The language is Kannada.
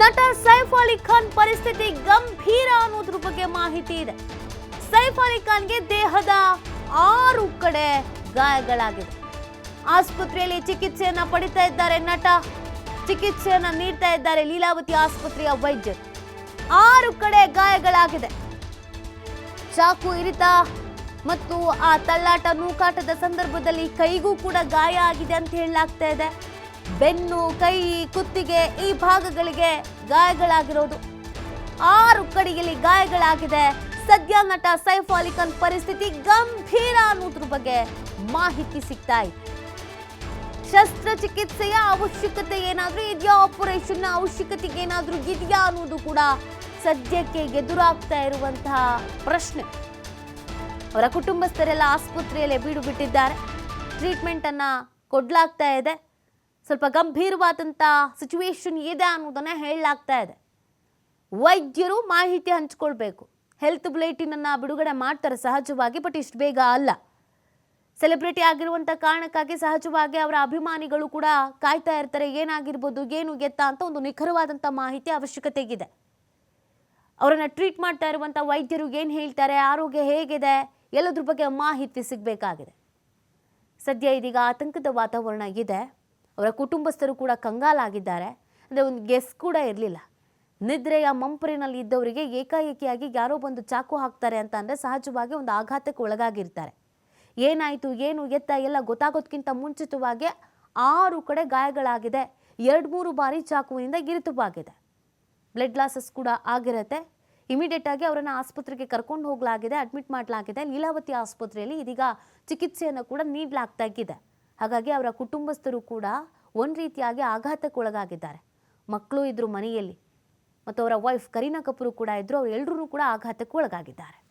ನಟ ಸೈಫ್ ಅಲಿ ಖಾನ್ ಪರಿಸ್ಥಿತಿ ಗಂಭೀರ ಅನ್ನೋದ್ರ ಬಗ್ಗೆ ಮಾಹಿತಿ ಇದೆ. ಸೈಫ್ ಅಲಿ ಖಾನ್ಗೆ ದೇಹದ ಆರು ಕಡೆ ಗಾಯಗಳಾಗಿದೆ ಆಸ್ಪತ್ರೆಯಲ್ಲಿ ಚಿಕಿತ್ಸೆಯನ್ನ ಪಡಿತಾ ಇದ್ದಾರೆ ನಟ. ಚಿಕಿತ್ಸೆಯನ್ನ ನೀಡ್ತಾ ಇದ್ದಾರೆ ಲೀಲಾವತಿ ಆಸ್ಪತ್ರೆಯ ವೈದ್ಯರು. ಆರು ಕಡೆ ಗಾಯಗಳಾಗಿದೆ. ಚಾಕು ಇರಿತ ಮತ್ತು ಆ ತಳ್ಳಾಟ ನೂಕಾಟದ ಸಂದರ್ಭದಲ್ಲಿ ಕೈಗೂ ಕೂಡ ಗಾಯ ಆಗಿದೆ ಅಂತ ಹೇಳಲಾಗ್ತಾ ಇದೆ. ಬೆನ್ನು, ಕೈ, ಕುತ್ತಿಗೆ ಈ ಭಾಗಗಳಿಗೆ ಗಾಯಗಳಾಗಿರೋದು. ಆರು ಕಡೆಯಲ್ಲಿ ಗಾಯಗಳಾಗಿದೆ. ಸದ್ಯ ನಟ ಸೈಫ್ ಪರಿಸ್ಥಿತಿ ಗಂಭೀರ ಅನ್ನೋದ್ರ ಬಗ್ಗೆ ಮಾಹಿತಿ ಸಿಗ್ತಾ ಇದೆ. ಶಸ್ತ್ರಚಿಕಿತ್ಸೆಯ ಅವಶ್ಯಕತೆ ಏನಾದರೂ ಇದೆಯಾ? ಆಪರೇಷನ್ ಅವಶ್ಯಕತೆ ಏನಾದರೂ ಇದೆಯಾ ಅನ್ನೋದು ಕೂಡ ಸದ್ಯಕ್ಕೆ ಎದುರಾಗ್ತಾ ಇರುವಂತಹ ಪ್ರಶ್ನೆ. ಅವರ ಕುಟುಂಬಸ್ಥರೆಲ್ಲ ಆಸ್ಪತ್ರೆಯಲ್ಲೇ ಬೀಡು ಬಿಟ್ಟಿದ್ದಾರೆ ಟ್ರೀಟ್ಮೆಂಟನ್ನು ಕೊಡ್ಲಾಗ್ತಾ ಇದೆ. ಸ್ವಲ್ಪ ಗಂಭೀರವಾದಂಥ ಸಿಚುವೇಶನ್ ಇದೆ ಅನ್ನೋದನ್ನು ಹೇಳಲಾಗ್ತಾ ಇದೆ. ವೈದ್ಯರು ಮಾಹಿತಿ ಹಂಚ್ಕೊಳ್ಬೇಕು. ಹೆಲ್ತ್ ಬುಲೆಟಿನನ್ನು ಬಿಡುಗಡೆ ಮಾಡ್ತಾರೆ ಸಹಜವಾಗಿ ಬಟ್ ಇಷ್ಟು ಬೇಗ ಅಲ್ಲ. ಸೆಲೆಬ್ರಿಟಿ ಆಗಿರುವಂಥ ಕಾರಣಕ್ಕಾಗಿ ಸಹಜವಾಗಿ ಅವರ ಅಭಿಮಾನಿಗಳು ಕೂಡ ಕಾಯ್ತಾ ಇರ್ತಾರೆ, ಏನಾಗಿರ್ಬೋದು, ಏನು ಗೆತ್ತ ಅಂತ ಒಂದು ನಿಖರವಾದಂಥ ಮಾಹಿತಿ ಅವಶ್ಯಕತೆಗಿದೆ. ಅವರನ್ನು ಟ್ರೀಟ್ ಮಾಡ್ತಾ ಇರುವಂಥ ವೈದ್ಯರು ಏನು ಹೇಳ್ತಾರೆ, ಆರೋಗ್ಯ ಹೇಗಿದೆ, ಎಲ್ಲದ್ರ ಬಗ್ಗೆ ಮಾಹಿತಿ ಸಿಗಬೇಕಾಗಿದೆ. ಸದ್ಯ ಇದೀಗ ಆತಂಕದ ವಾತಾವರಣ ಇದೆ. ಅವರ ಕುಟುಂಬಸ್ಥರು ಕೂಡ ಕಂಗಾಲಾಗಿದ್ದಾರೆ. ಅಂದರೆ ಒಂದು ಗೆಸ್ ಕೂಡ ಇರಲಿಲ್ಲ. ನಿದ್ರೆಯ ಮಂಪರಿನಲ್ಲಿ ಇದ್ದವರಿಗೆ ಏಕಾಏಕಿಯಾಗಿ ಯಾರೋ ಬಂದು ಚಾಕು ಹಾಕ್ತಾರೆ ಅಂತ ಅಂದರೆ ಸಹಜವಾಗಿ ಒಂದು ಆಘಾತಕ್ಕೆ ಒಳಗಾಗಿರ್ತಾರೆ. ಏನಾಯಿತು, ಏನು, ಎತ್ತ ಎಲ್ಲ ಗೊತ್ತಾಗೋದಕ್ಕಿಂತ ಮುಂಚಿತವಾಗಿ ಆರು ಕಡೆ ಗಾಯಗಳಾಗಿದೆ. ಎರಡು ಮೂರು ಬಾರಿ ಚಾಕುವಿನಿಂದ ಇರಿತವಾಗಿದೆ ಬ್ಲಡ್ ಲಾಸಸ್ ಕೂಡ ಆಗಿರುತ್ತೆ. ಇಮಿಡಿಯೇಟ್ ಆಗಿ ಅವರನ್ನು ಆಸ್ಪತ್ರೆಗೆ ಕರ್ಕೊಂಡು ಹೋಗಲಾಗಿದೆ ಅಡ್ಮಿಟ್ ಮಾಡಲಾಗಿದೆ. ಲೀಲಾವತಿ ಆಸ್ಪತ್ರೆಯಲ್ಲಿ ಇದೀಗ ಚಿಕಿತ್ಸೆಯನ್ನು ಕೂಡ ನೀಡಲಾಗ್ತಾ ಇದೆ. ಹಾಗಾಗಿ ಅವರ ಕುಟುಂಬಸ್ಥರು ಕೂಡ ಒಂದು ರೀತಿಯಾಗಿ ಆಘಾತಕ್ಕೊಳಗಾಗಿದ್ದಾರೆ. ಮಕ್ಕಳು ಇದ್ರು ಮನೆಯಲ್ಲಿ ಮತ್ತು ಅವರ ವೈಫ್ ಕರೀನಾ ಕಪೂರ್ ಕೂಡ ಇದ್ದರು ಅವರೆಲ್ಲರೂ ಕೂಡ ಆಘಾತಕ್ಕೆ ಒಳಗಾಗಿದ್ದಾರೆ